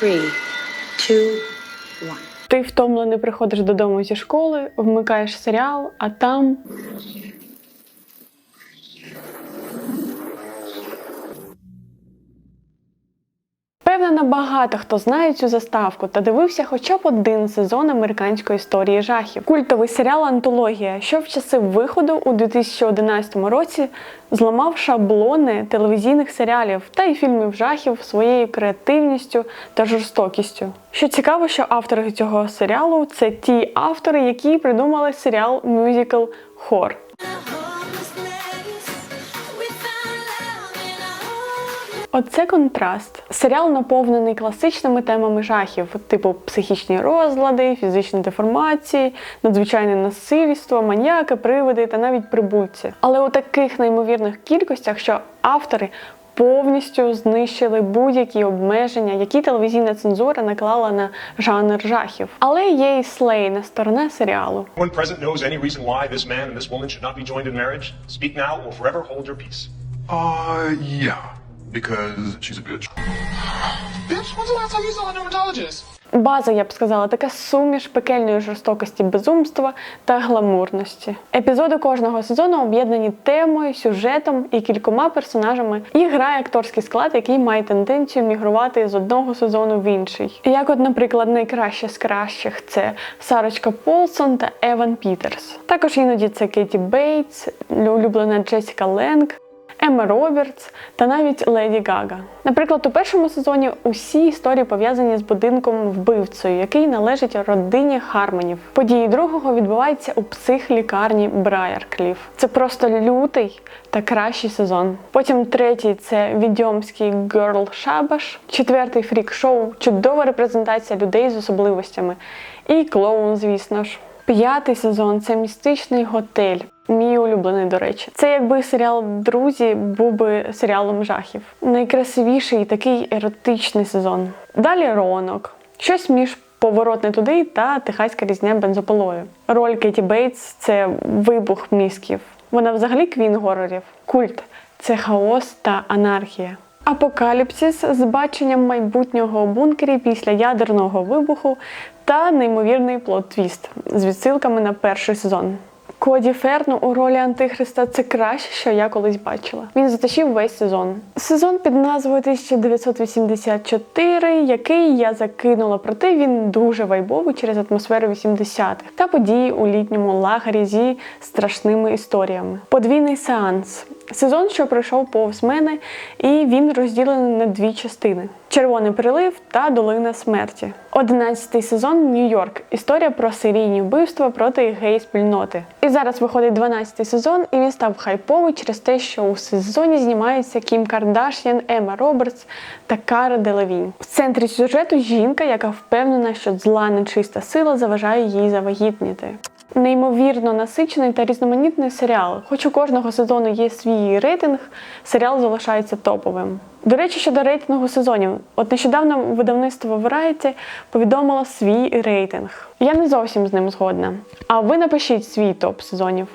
three, two. Ти втомлений приходиш додому зі школи, вмикаєш серіал, а там. Впевнена, багато хто знає цю заставку та дивився хоча б один сезон американської історії жахів. Культовий серіал Антологія, що в часи виходу у 2011 році зламав шаблони телевізійних серіалів та й фільмів жахів своєю креативністю та жорстокістю. Що цікаво, що автори цього серіалу це ті автори, які придумали серіал мюзикл Хор. Оце контраст. Серіал наповнений класичними темами жахів, типу психічні розлади, фізичні деформації, надзвичайне насильство, маніяки, привиди та навіть прибульці. Але у таких неймовірних кількостях, що автори повністю знищили будь-які обмеження, які телевізійна цензура наклала на жанр жахів. Але є і слейна сторона серіалу. Uh, yeah. Because she's a bitch. Bitch, when's the last time you saw a dermatologist? База, я б сказала, така суміш пекельної жорстокості, безумства та гламурності. Епізоди кожного сезону об'єднані темою, сюжетом і кількома персонажами, і грає акторський склад, який має тенденцію мігрувати з одного сезону в інший. Як, от, наприклад, найкраще з кращих це Сарочка Полсон та Еван Пітерс. Також іноді це Кеті Бейтс, улюблена Джесіка Ленг. Емма Робертс та навіть Леді Гага. Наприклад, у першому сезоні усі історії пов'язані з будинком вбивцею, який належить родині Хармонів. Події другого відбуваються у психлікарні Брайеркліф. Це просто лютий та кращий сезон. Потім третій це відьомський Герл Шабаш, четвертий фрік-шоу, чудова репрезентація людей з особливостями. І клоун, звісно ж. П'ятий сезон це містичний готель. Мій улюблений, до речі. Це якби серіал Друзі був би серіалом жахів. Найкрасивіший такий еротичний сезон. Далі ронок. Щось між поворот не туди та техаська різня бензопилою. Роль Кеті Бейтс це вибух мізків. Вона взагалі квін горорів. Культ це хаос та анархія. Апокаліпсис з баченням майбутнього бункері після ядерного вибуху та неймовірний плот-твіст з відсилками на перший сезон. Коді Ферну у ролі Антихриста це краще, що я колись бачила. Він затащив весь сезон. Сезон під назвою 1984, який я закинула, проте він дуже вайбовий через атмосферу 80-х та події у літньому лагері зі страшними історіями. Подвійний сеанс. Сезон, що пройшов повз мене, і він розділений на дві частини: Червоний прилив та Долина смерті. Одинадцятий сезон Нью-Йорк. Історія про серійні вбивства проти гей-спільноти. І зараз виходить 12-й сезон, і він став хайповий через те, що у сезоні знімаються Кім Кардаш'ян, Ема Робертс та Кара Делавінь. В центрі сюжету жінка, яка впевнена, що зла нечиста сила заважає їй завагітніти. Неймовірно насичений та різноманітний серіал. Хоч у кожного сезону є свій рейтинг, серіал залишається топовим. До речі, щодо рейтингу сезонів, от нещодавно видавництво Variety повідомило свій рейтинг. Я не зовсім з ним згодна. А ви напишіть свій топ сезонів.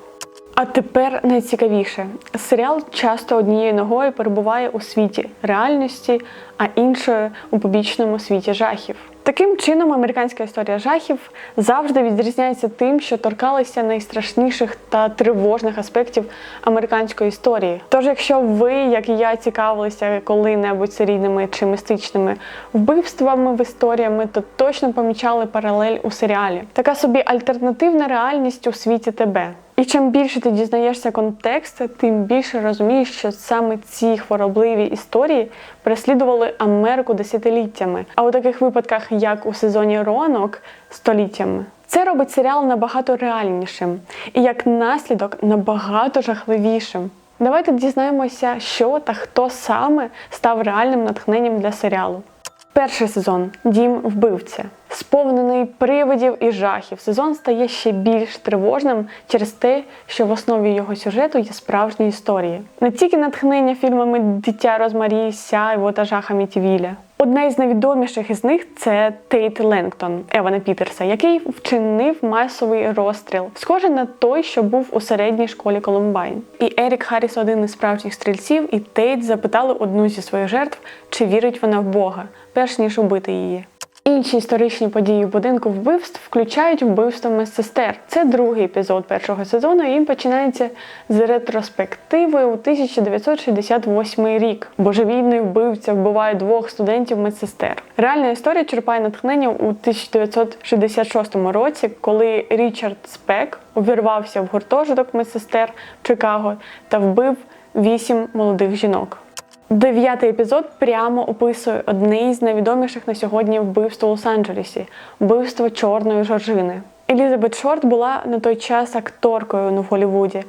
А тепер найцікавіше: серіал часто однією ногою перебуває у світі реальності, а іншою у побічному світі жахів. Таким чином, американська історія жахів завжди відрізняється тим, що торкалися найстрашніших та тривожних аспектів американської історії. Тож, якщо ви, як і я, цікавилися коли-небудь серійними чи містичними вбивствами в історіями, то точно помічали паралель у серіалі. Така собі альтернативна реальність у світі тебе. І чим більше ти дізнаєшся контекст, тим більше розумієш, що саме ці хворобливі історії переслідували Америку десятиліттями, а у таких випадках, як у сезоні Ронок, століттями. Це робить серіал набагато реальнішим і як наслідок набагато жахливішим. Давайте дізнаємося, що та хто саме став реальним натхненням для серіалу. Перший сезон Дім вбивця. Сповнений привидів і жахів, сезон стає ще більш тривожним через те, що в основі його сюжету є справжні історії. Не тільки натхнення фільмами Дитя Розмарі, Сяйво та жах Амітівіля. Одна із найвідоміших із них це Тейт Ленгтон Евана Пітерса, який вчинив масовий розстріл, схожий на той, що був у середній школі Колумбайн. І Ерік Харріс, один із справжніх стрільців, і Тейт запитали одну зі своїх жертв, чи вірить вона в Бога, перш ніж убити її. Інші історичні події будинку вбивств включають вбивство медсестер. Це другий епізод першого сезону. і Він починається з ретроспективи у 1968 рік. Божевільний вбивця вбиває двох студентів медсестер. Реальна історія черпає натхнення у 1966 році, коли Річард Спек увірвався в гуртожиток медсестер в Чикаго та вбив вісім молодих жінок. Дев'ятий епізод прямо описує одне із найвідоміших на сьогодні вбивств у Лос-Анджелесі вбивство чорної жоржини. Елізабет Шорт була на той час акторкою в Голлівуді,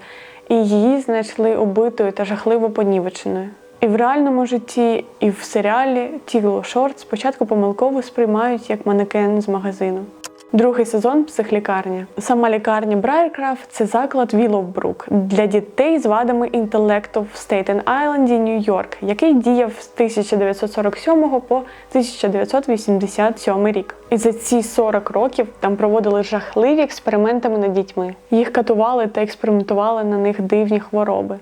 і її знайшли убитою та жахливо понівеченою. І в реальному житті, і в серіалі тіло Шорт спочатку помилково сприймають як манекен з магазину. Другий сезон психлікарня. Сама лікарня Брайеркрафт це заклад Віловбрук для дітей з вадами інтелекту в Стейтен Айленді, Нью-Йорк, який діяв з 1947 по 1987 рік. І за ці 40 років там проводили жахливі експериментами над дітьми. Їх катували та експериментували на них дивні хвороби.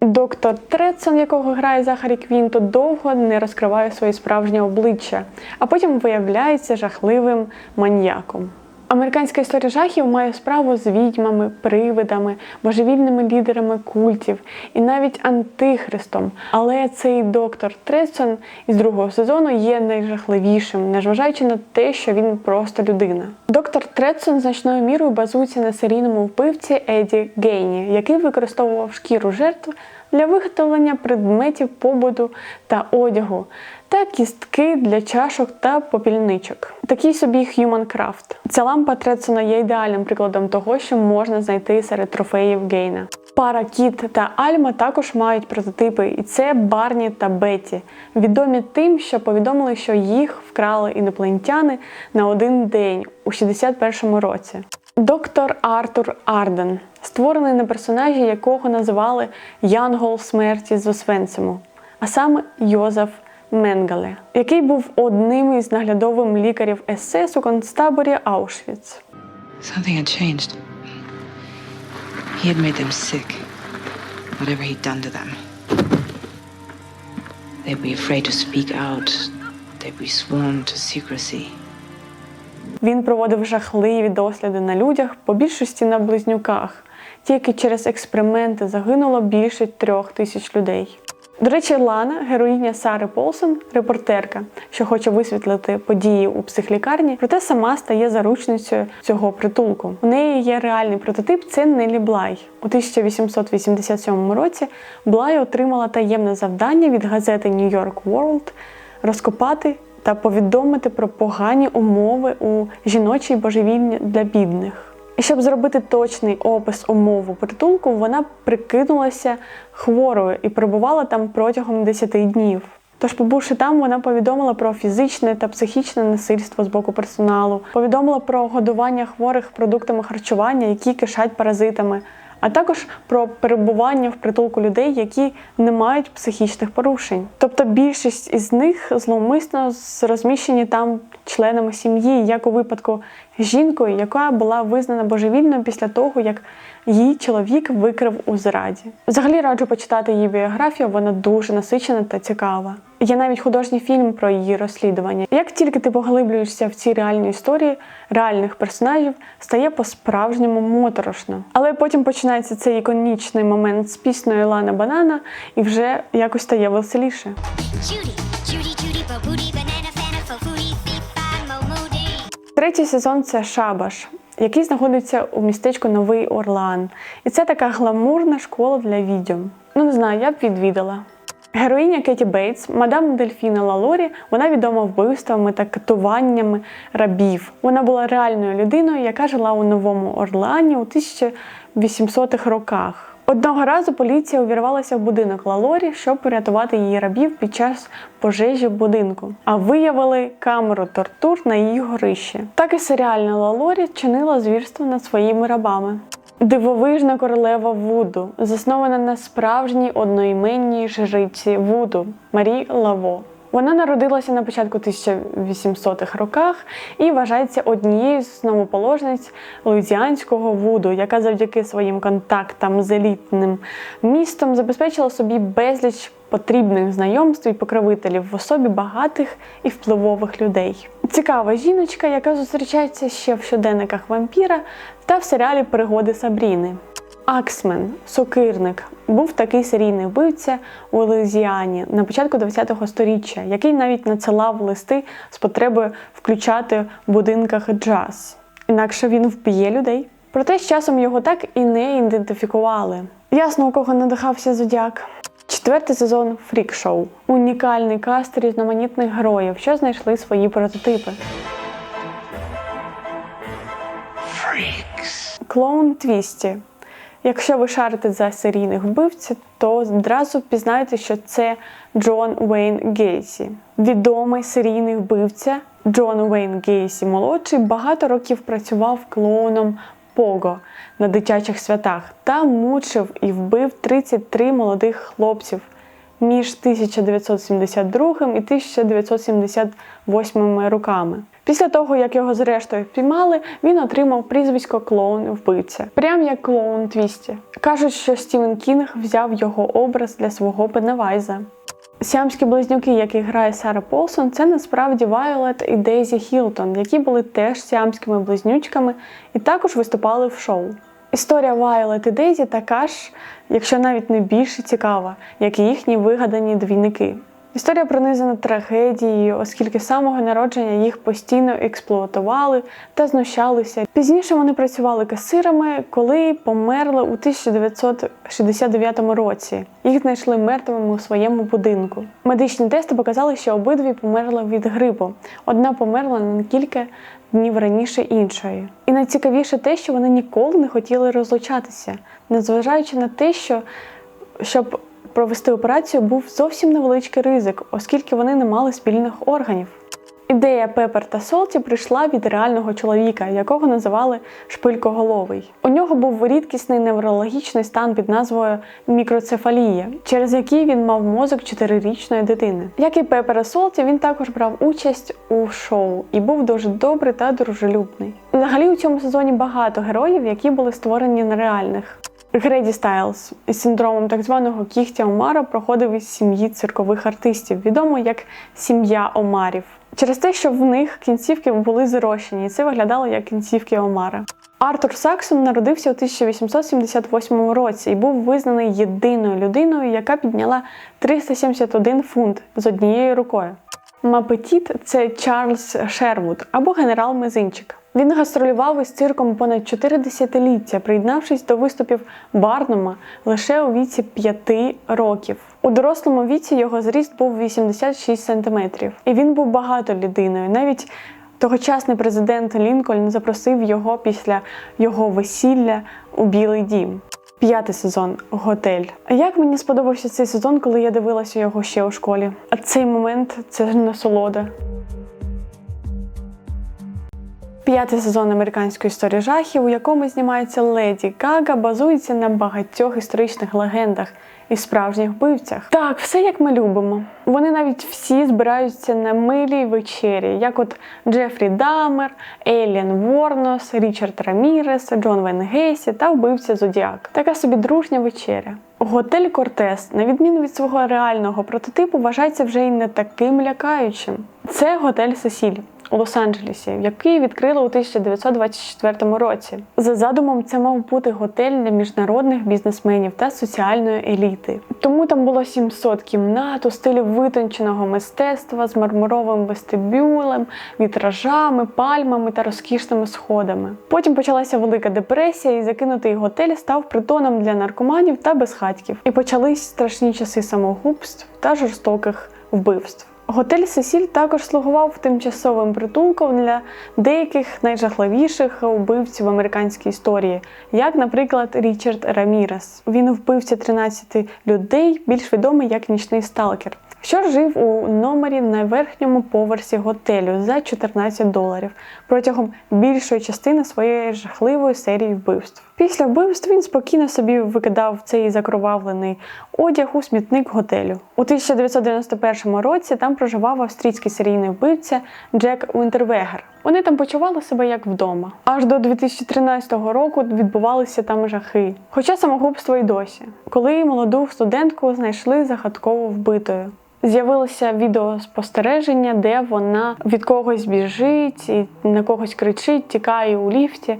Доктор Тредсон, якого грає Захарі Квінто, довго не розкриває своє справжнє обличчя, а потім виявляється жахливим маньяком. Американська історія жахів має справу з відьмами, привидами, божевільними лідерами культів і навіть антихристом. Але цей доктор Тредсон із другого сезону є найжахливішим, незважаючи на те, що він просто людина. Доктор Тредсон значною мірою базується на серійному вбивці Еді Гейні, який використовував шкіру жертв для виготовлення предметів побуту та одягу, та кістки для чашок та попільничок. Такий собі Humancraft. Ця лампа Тредсона є ідеальним прикладом того, що можна знайти серед трофеїв Гейна. Пара Кіт та Альма також мають прототипи, і це Барні та Бетті, відомі тим, що повідомили, що їх вкрали інопланетяни на один день у 61-му році. Доктор Артур Арден, створений на персонажі, якого називали Янгол смерті з Освенциму, а саме Йозеф Менгале, який був одним із наглядовим лікарів СС у концтаборі Аушвіц. Something had changed. He had made them sick. Whatever he'd done to them. They'd be afraid to speak out. They'd be sworn to secrecy. Він проводив жахливі досліди на людях, по більшості на близнюках. Тільки через експерименти загинуло більше трьох тисяч людей. До речі, Лана, героїня Сари Полсон, репортерка, що хоче висвітлити події у психлікарні, проте сама стає заручницею цього притулку. У неї є реальний прототип це Нелі Блай. У 1887 році Блай отримала таємне завдання від газети New York World розкопати та повідомити про погані умови у жіночій божевільні для бідних. І щоб зробити точний опис умов у притулку, вона прикинулася хворою і перебувала там протягом 10 днів. Тож, побувши там, вона повідомила про фізичне та психічне насильство з боку персоналу, повідомила про годування хворих продуктами харчування, які кишать паразитами, а також про перебування в притулку людей, які не мають психічних порушень. Тобто більшість із них зловмисно розміщені там членами сім'ї, як у випадку з жінкою, яка була визнана божевільною після того, як її чоловік викрив у зраді. Взагалі раджу почитати її біографію, вона дуже насичена та цікава. Є навіть художній фільм про її розслідування. Як тільки ти поглиблюєшся в ці реальні історії реальних персонажів, стає по-справжньому моторошно. Але потім починається цей іконічний момент з піснею Лана Банана, і вже якось стає веселіше. Judy, Judy, Judy, Третій сезон це Шабаш, який знаходиться у містечку Новий Орлеан. І це така гламурна школа для відьом. Ну не знаю, я б відвідала. Героїня Кеті Бейтс, мадам Дельфіна Лалорі, вона відома вбивствами та катуваннями рабів. Вона була реальною людиною, яка жила у Новому Орлеані у 1800-х роках. Одного разу поліція увірвалася в будинок Лалорі, щоб порятувати її рабів під час пожежі в будинку, а виявили камеру тортур на її горищі. Так і серіальна Лалорі чинила звірство над своїми рабами. Дивовижна королева Вуду, заснована на справжній одноіменній жриці Вуду Марі Лаво. Вона народилася на початку 1800-х роках і вважається однією з основоположниць луїзіанського вуду, яка завдяки своїм контактам з елітним містом забезпечила собі безліч потрібних знайомств і покровителів в особі багатих і впливових людей. Цікава жіночка, яка зустрічається ще в щоденниках вампіра та в серіалі Пригоди Сабріни. Аксмен, сокирник, був такий серійний вбивця у Луїзіані на початку ХХ століття, який навіть надсилав листи з потребою включати в будинках джаз. Інакше він вб'є людей. Проте з часом його так і не ідентифікували. Ясно, у кого надихався зодіак. Четвертий сезон фрік-шоу. Унікальний каст різноманітних героїв, що знайшли свої прототипи. Фрікс. Клоун Твісті. Якщо ви шарите за серійних вбивців, то одразу впізнаєте, що це Джон Уейн Гейсі. Відомий серійний вбивця Джон Уейн Гейсі молодший багато років працював клоуном Пого на дитячих святах та мучив і вбив 33 молодих хлопців між 1972 і 1978 роками. Після того, як його зрештою впіймали, він отримав прізвисько клоун вбивця, прям як клоун Твісті. Кажуть, що Стівен Кінг взяв його образ для свого Пенневайза. Сіамські близнюки, яких грає Сара Полсон, це насправді Вайолет і Дейзі Хілтон, які були теж сіамськими близнючками і також виступали в шоу. Історія Вайолет і Дейзі така ж, якщо навіть не більш цікава, як і їхні вигадані двійники. Історія пронизана трагедією, оскільки з самого народження їх постійно експлуатували та знущалися. Пізніше вони працювали касирами, коли померли у 1969 році. Їх знайшли мертвими у своєму будинку. Медичні тести показали, що обидві померли від грипу. Одна померла на кілька днів раніше іншої. І найцікавіше те, що вони ніколи не хотіли розлучатися, незважаючи на те, що щоб провести операцію був зовсім невеличкий ризик, оскільки вони не мали спільних органів. Ідея Пепер та Солті прийшла від реального чоловіка, якого називали шпилькоголовий. У нього був рідкісний неврологічний стан під назвою мікроцефалія, через який він мав мозок чотирирічної дитини. Як і Пепер і Солті, він також брав участь у шоу і був дуже добрий та дружелюбний. Взагалі у цьому сезоні багато героїв, які були створені на реальних. Греді Стайлз із синдромом так званого кігтя Омара проходив із сім'ї циркових артистів, відомо як сім'я Омарів. Через те, що в них кінцівки були зрощені, і це виглядало як кінцівки Омара. Артур Саксон народився у 1878 році і був визнаний єдиною людиною, яка підняла 371 фунт з однією рукою. Мапетіт це Чарльз Шервуд або генерал Мизинчик. Він гастролював із цирком понад 4 десятиліття, приєднавшись до виступів Барнума лише у віці 5 років. У дорослому віці його зріст був 86 см. І він був багато людиною. Навіть тогочасний президент Лінкольн запросив його після його весілля у Білий Дім. П'ятий сезон готель. Як мені сподобався цей сезон, коли я дивилася його ще у школі? А цей момент це насолода. П'ятий сезон американської історії жахів, у якому знімається Леді Гага, базується на багатьох історичних легендах і справжніх вбивцях. Так, все як ми любимо. Вони навіть всі збираються на милій вечері, як от Джефрі Дамер, Еліан Ворнос, Річард Рамірес, Джон Вен Гейсі та вбивця Зодіак. Така собі дружня вечеря. Готель Кортес, на відміну від свого реального прототипу, вважається вже й не таким лякаючим. Це готель Сесіль Лос-Анджелесі, який відкрили у 1924 році. За задумом, це мав бути готель для міжнародних бізнесменів та соціальної еліти. Тому там було 700 кімнат у стилі витонченого мистецтва з мармуровим вестибюлем, вітражами, пальмами та розкішними сходами. Потім почалася велика депресія, і закинутий готель став притоном для наркоманів та безхатьків. І почались страшні часи самогубств та жорстоких вбивств. Готель Сесіль також слугував тимчасовим притулком для деяких найжахливіших убивців в американській історії, як, наприклад, Річард Рамірес. Він вбивця 13 людей, більш відомий як нічний сталкер, що жив у номері на верхньому поверсі готелю за 14 доларів протягом більшої частини своєї жахливої серії вбивств. Після вбивств він спокійно собі викидав цей закровавлений одяг у смітник готелю. У 1991 році там проживав австрійський серійний вбивця Джек Уінтервегер. Вони там почували себе як вдома. Аж до 2013 року відбувалися там жахи. Хоча самогубство й досі, коли молоду студентку знайшли загадково вбитою. З'явилося відеоспостереження, де вона від когось біжить і на когось кричить, тікає у ліфті.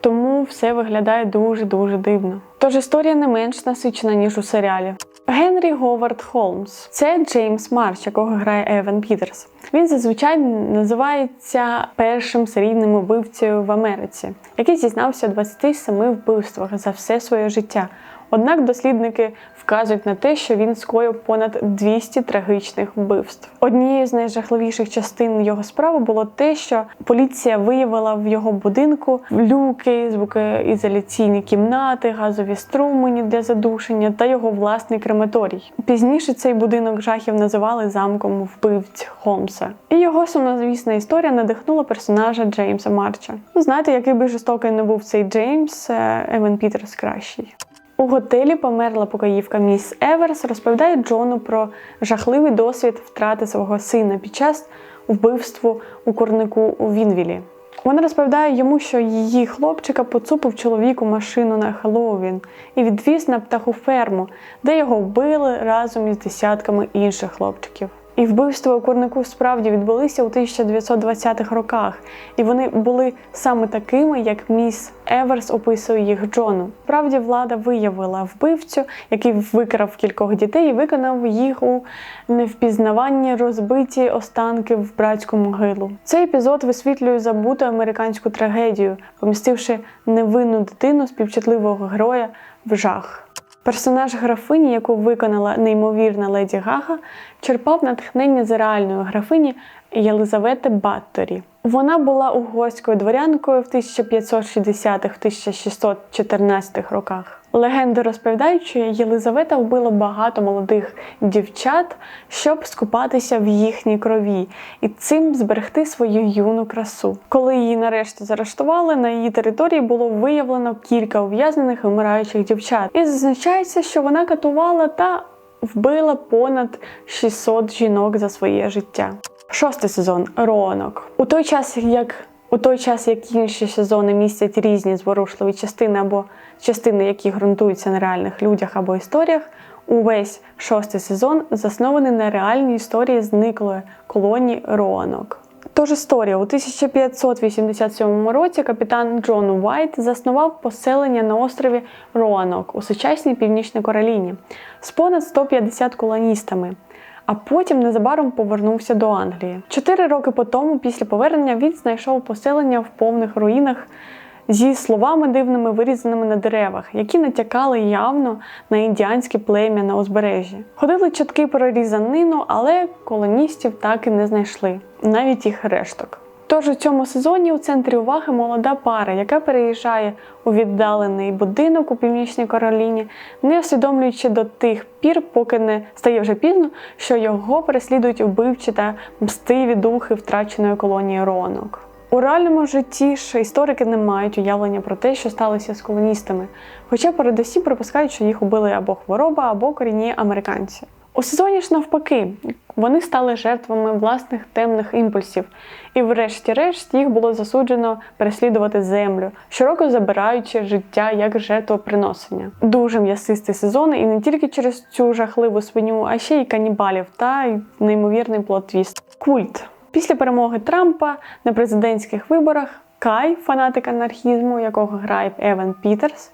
Тому все виглядає дуже дуже дивно. Тож історія не менш насичена, ніж у серіалі. Генрі Говард Холмс це Джеймс Марш, якого грає Еван Пітерс. Він зазвичай називається першим серійним убивцею в Америці, який зізнався у 27 вбивствах за все своє життя. Однак дослідники вказують на те, що він скоїв понад 200 трагічних вбивств. Однією з найжахливіших частин його справи було те, що поліція виявила в його будинку люки, звукоізоляційні кімнати, газові струмені для задушення та його власний крематорій. Пізніше цей будинок жахів називали замком вбивць Холмса. І його сумнозвісна історія надихнула персонажа Джеймса Марча. Ну, знаєте, який би жорстокий не був цей Джеймс, е, Еван Пітерс кращий. У готелі померла покоївка міс Еверс розповідає Джону про жахливий досвід втрати свого сина під час вбивству у курнику у Вінвілі. Вона розповідає йому, що її хлопчика поцупив чоловік у машину на Хеллоуін і відвіз на птахоферму, де його вбили разом із десятками інших хлопчиків. І вбивства у курнику справді відбулися у 1920-х роках, і вони були саме такими, як міс Еверс описує їх Джону. Справді влада виявила вбивцю, який викрав кількох дітей і виконав їх у невпізнаванні розбиті останки в братську могилу. Цей епізод висвітлює забуту американську трагедію, помістивши невинну дитину співчутливого героя в жах. Персонаж графині, яку виконала неймовірна леді Гага, черпав натхнення з реальної графині Єлизавети Батторі. Вона була угорською дворянкою в 1560-1614 роках. Легенди розповідають, що Єлизавета вбила багато молодих дівчат, щоб скупатися в їхній крові і цим зберегти свою юну красу. Коли її нарешті заарештували, на її території було виявлено кілька ув'язнених вмираючих дівчат. І зазначається, що вона катувала та вбила понад 600 жінок за своє життя. Шостий сезон Роанок. У той час, як у той час, як інші сезони містять різні зворушливі частини або частини, які ґрунтуються на реальних людях або історіях, увесь шостий сезон заснований на реальній історії зниклої колонії Роанок. Тож історія у 1587 році капітан Джон Уайт заснував поселення на острові Роанок у сучасній північній Кароліні з понад 150 колоністами. А потім незабаром повернувся до Англії. Чотири роки по тому, після повернення, він знайшов поселення в повних руїнах зі словами дивними вирізаними на деревах, які натякали явно на індіанське плем'я на узбережжі. Ходили чутки про різанину, але колоністів так і не знайшли, навіть їх решток. Тож у цьому сезоні у центрі уваги молода пара, яка переїжджає у віддалений будинок у північній Кароліні, не усвідомлюючи до тих пір, поки не стає вже пізно, що його переслідують убивчі та мстиві духи втраченої колонії Ронок. У реальному житті ж історики не мають уявлення про те, що сталося з колоністами, хоча передусім припускають, що їх убили або хвороба, або корінні американці. У сезоні ж навпаки, вони стали жертвами власних темних імпульсів, і, врешті-решт, їх було засуджено переслідувати землю, щороку забираючи життя як жертвоприносення. Дуже м'ясистий сезон, і не тільки через цю жахливу свиню, а ще й канібалів та й неймовірний плот-твіст. Культ. Після перемоги Трампа на президентських виборах Кай, фанатик анархізму, якого грає Еван Пітерс,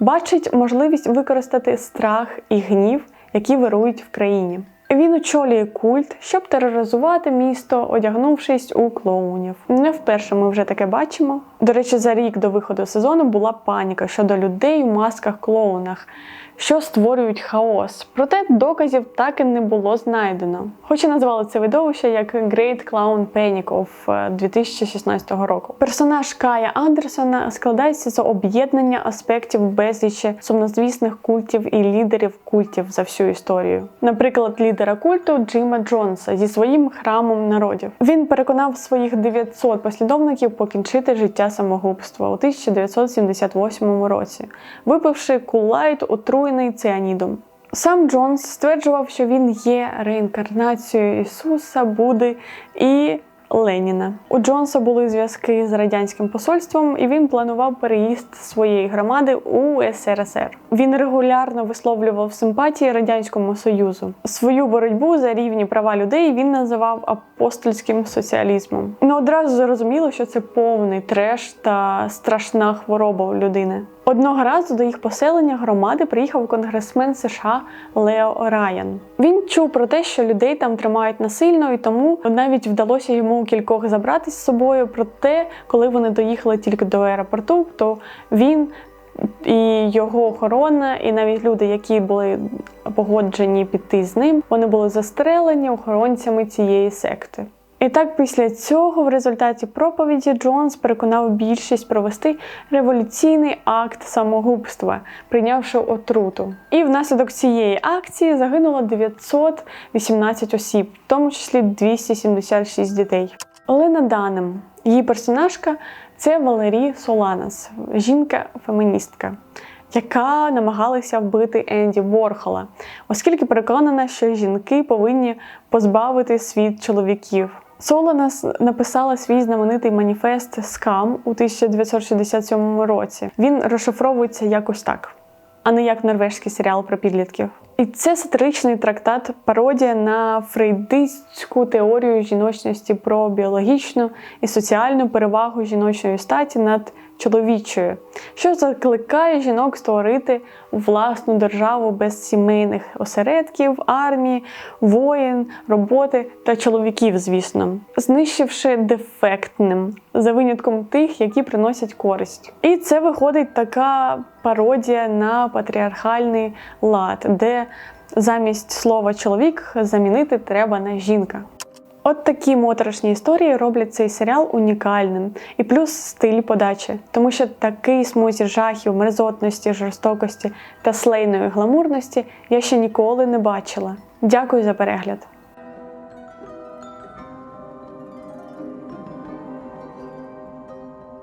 бачить можливість використати страх і гнів, які вирують в країні. Він очолює культ, щоб тероризувати місто, одягнувшись у клоунів. Не вперше ми вже таке бачимо. До речі, за рік до виходу сезону була паніка щодо людей у масках-клоунах, що створюють хаос. Проте доказів так і не було знайдено. Хоч і назвали це видовище як Great Clown Panic of е, 2016 року. Персонаж Кая Андерсона складається з об'єднання аспектів безлічі сумнозвісних культів і лідерів культів за всю історію. Наприклад, лідера культу Джима Джонса зі своїм храмом народів. Він переконав своїх 900 послідовників покінчити життя самогубства у 1978 році, випивши кулайт отруєний цианідом. Сам Джонс стверджував, що він є реінкарнацією Ісуса, Буди і Леніна. У Джонса були зв'язки з радянським посольством, і він планував переїзд своєї громади у СРСР. Він регулярно висловлював симпатії радянському союзу. Свою боротьбу за рівні права людей він називав апостольським соціалізмом. Ну одразу зрозуміло, що це повний треш та страшна хвороба у людини. Одного разу до їх поселення громади приїхав конгресмен США Лео Райан. Він чув про те, що людей там тримають насильно, і тому навіть вдалося йому кількох забрати з собою. Проте, коли вони доїхали тільки до аеропорту, то він і його охорона, і навіть люди, які були погоджені піти з ним, вони були застрелені охоронцями цієї секти. І так, після цього, в результаті проповіді, Джонс переконав більшість провести революційний акт самогубства, прийнявши отруту. І внаслідок цієї акції загинуло 918 осіб, в тому числі 276 дітей. Олена Данем, її персонажка це Валерій Соланас, жінка-феміністка. Яка намагалася вбити Енді Ворхола, оскільки переконана, що жінки повинні позбавити світ чоловіків. Солонас написала свій знаменитий маніфест Скам у 1967 році. Він розшифровується якось так, а не як норвежський серіал про підлітків. І це сатиричний трактат, пародія на фрейдистську теорію жіночності про біологічну і соціальну перевагу жіночої статі над чоловічою, що закликає жінок створити власну державу без сімейних осередків, армії, воїн, роботи та чоловіків, звісно, знищивши дефектним за винятком тих, які приносять користь. І це виходить така пародія на патріархальний лад, де замість слова чоловік замінити треба на жінка. От такі моторошні історії роблять цей серіал унікальним і плюс стиль подачі, тому що такий смузі жахів, мерзотності, жорстокості та слейної гламурності я ще ніколи не бачила. Дякую за перегляд!